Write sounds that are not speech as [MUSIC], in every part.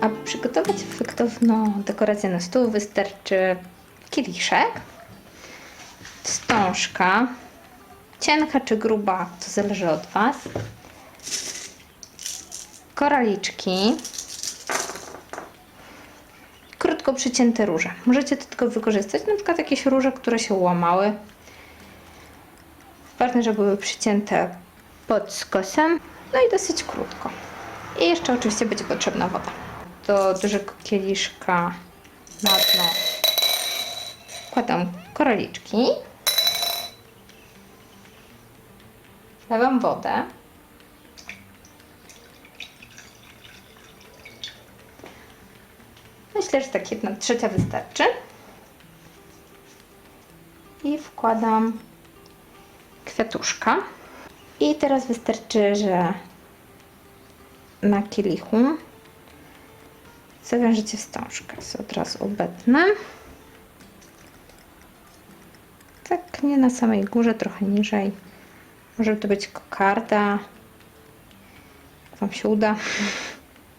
Aby przygotować efektowną dekorację na stół wystarczy kieliszek, wstążka, cienka czy gruba, to zależy od Was, koraliczki, krótko przycięte róże. Możecie do tego wykorzystać na przykład jakieś róże, które się łamały. Ważne, żeby były przycięte pod skosem, no i dosyć krótko. I jeszcze oczywiście będzie potrzebna woda. Do dużego kieliszka na dno wkładam koraliczki, wlewam wodę, Myślę, że tak jedna trzecia wystarczy. I wkładam kwiatuszka. I teraz wystarczy, że na kielichu zawężycie wstążkę. Sobie od razu obetnę. Tak, nie na samej górze, trochę niżej. Może to być kokarda. Wam się uda.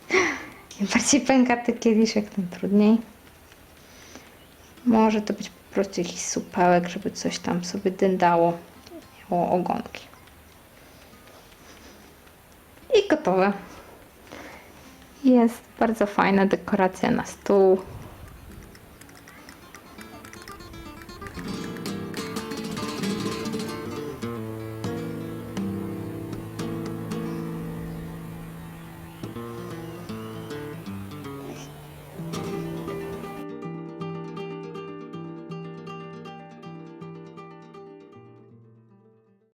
[LAUGHS] Im bardziej pękaty kieliszek, tym trudniej. Może to być po prostu jakiś supełek, żeby coś tam sobie dyndało. Miało ogonki. I gotowe. Jest bardzo fajna dekoracja na stół.